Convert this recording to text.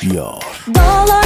başlıyor. Dağlar